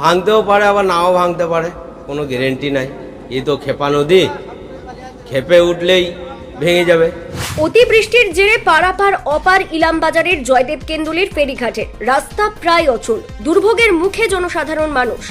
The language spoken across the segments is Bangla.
ভাঙতেও পারে, আবার নাও ভাঙতে পারে, কোনো গ্যারেন্টি নাই। এই তো খেপা নদী, খেপে উঠলেই ভেঙে যাবে। অতিবৃষ্টির জেরে পারাপার অপার ইলামবাজারের জয়দেব কেন্দুলির ফেরিঘাটের রাস্তা প্রায় অচল, দুর্ভোগের মুখে জনসাধারণ মানুষ।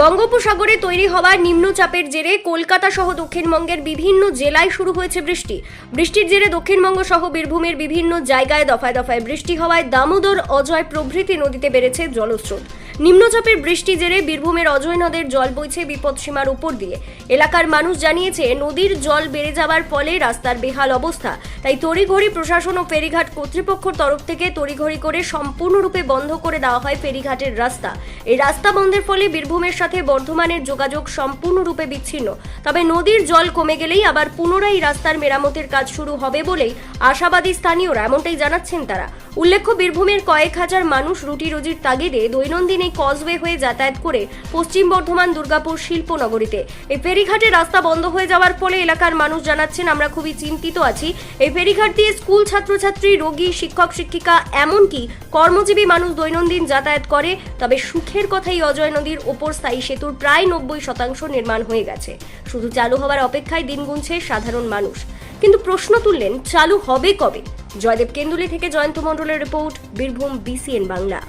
বঙ্গোপসাগরে তৈরি হওয়া নিম্নচাপের জেরে কলকাতা সহ দক্ষিণবঙ্গের বিভিন্ন জেলায় শুরু হয়েছে বৃষ্টি। বৃষ্টির জেরে দক্ষিণবঙ্গ সহ বীরভূমের বিভিন্ন জায়গায় দফায় দফায় বৃষ্টি হওয়ায় দামোদর অজয় প্রভৃতি নদীতে বেড়েছে জলস্রোত। নিম্নচাপের বৃষ্টি জেরে বীরভূমের অজয় নদের জল বইছে বিপদসীমার উপর দিয়ে। এলাকার মানুষ জানিয়েছে, নদীর জল বেড়ে যাওয়ার ফলে রাস্তার বেহাল অবস্থা। তাই তড়িঘড়ি প্রশাসন ও ফেরিঘাট কর্তৃপক্ষের তরফ থেকে তড়িঘড়ি করে সম্পূর্ণরূপে বন্ধ করে দেওয়া হয় ফেরিঘাটের রাস্তা। এই রাস্তা বন্ধের ফলে বীরভূমের সাথে বর্ধমানের যোগাযোগ সম্পূর্ণরূপে বিচ্ছিন্ন। তবে নদীর জল কমে গেলেই আবার পুনরায় রাস্তার মেরামতের কাজ শুরু হবে বলেই আশাবাদী স্থানীয়রা, এমনটাই জানাচ্ছেন তারা। উল্লেখ্য, বীরভূমের কয়েক হাজার মানুষ রুটি রুজির তাগিদে দৈনন্দিন এই কজওয়ে হয়ে যাতায়াত করে পশ্চিম বর্ধমান দুর্গাপুর শিল্পনগরীতে। এই ফেরিঘাটে রাস্তা বন্ধ হয়ে যাওয়ার ফলে এলাকার মানুষ জানাচ্ছেন, আমরা খুবই চিন্তিত আছি। এই ফেরিঘাট দিয়ে স্কুল ছাত্রছাত্রী, রোগী, শিক্ষক, শিক্ষিকা, এমনকি কর্মজীবী মানুষ দৈনন্দিন যাতায়াত করে। তবে সুখের কথাই অজয় নদীর ওপর স্থায়ী সেতুর প্রায় নব্বই শতাংশ নির্মাণ হয়ে গেছে। শুধু চালু হওয়ার অপেক্ষায় দিন গুনছে সাধারণ মানুষ। কিন্তু প্রশ্ন তুললেন, চালু হবে কবে? জয়দেব কেন্দুলি থেকে জয়ন্ত মণ্ডলের রিপোর্ট, বীরভূম বিসিএন বাংলা।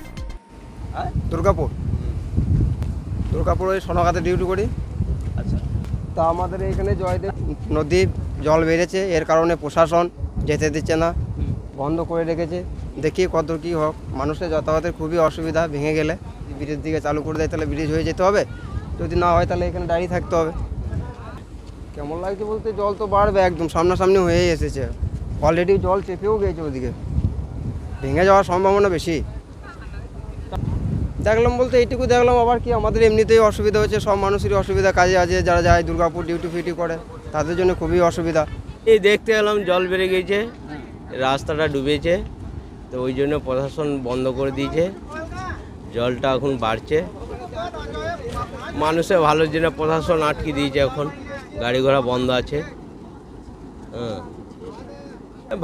দুর্গাপুর। দুর্গাপুর ওই সোনাগাতে ডিউটি করি। আচ্ছা। তা আমাদের এখানে জয়দেব নদী জল বেড়েছে এর কারণে প্রশাসন যেতে দিচ্ছে না। বন্ধ করে রেখেছে। দেখি কত কী হোক। মানুষের যাতায়াতের খুবই অসুবিধা ভেঙে গেলে। ব্রিজের দিকে চালু করে দেয় তাহলে ব্রিজ হয়ে যেতে হবে। যদি না হয় তাহলে এখানে দাঁড়িয়ে থাকতে হবে। কেমন লাগছে বলতে জল তো বাড়বে একদম সামনাসামনি হয়েই এসেছে। অলরেডি জল চেপেও গিয়েছে ওদিকে। ভেঙে যাওয়ার সম্ভাবনা বেশি। দেখলাম বলতে এইটুকু দেখলাম, আবার কি আমাদের এমনিতেই অসুবিধা হচ্ছে সব মানুষেরই অসুবিধা, কাজে আছে, যারা যায় দুর্গাপুর ডিউটি ফিউটি করে, তাদের জন্য খুবই অসুবিধা। এই দেখতে এলাম জল বেড়ে গেছে রাস্তাটা ডুবেছে, তো ওই জন্য প্রশাসন বন্ধ করে দিয়েছে, জলটা এখন বাড়ছে। মানুষের ভালোর জন্য প্রশাসন আটকে দিয়েছে এখন, গাড়ি ঘোড়া বন্ধ আছে। হ্যাঁ।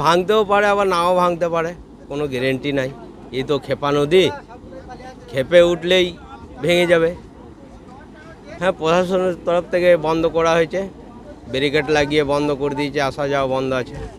ভাঙতেও পারে, আবার নাও ভাঙতে পারে, কোনো গ্যারেন্টি নাই। এই তো খেপা নদী খেপে উঠলেই ভেঙে যাবে। হ্যাঁ প্রশাসনের তরফ থেকে বন্ধ করা হয়েছে। ব্যারিকেড লাগিয়ে বন্ধ করে দিয়েছে, আসা যাওয়া বন্ধ আছে।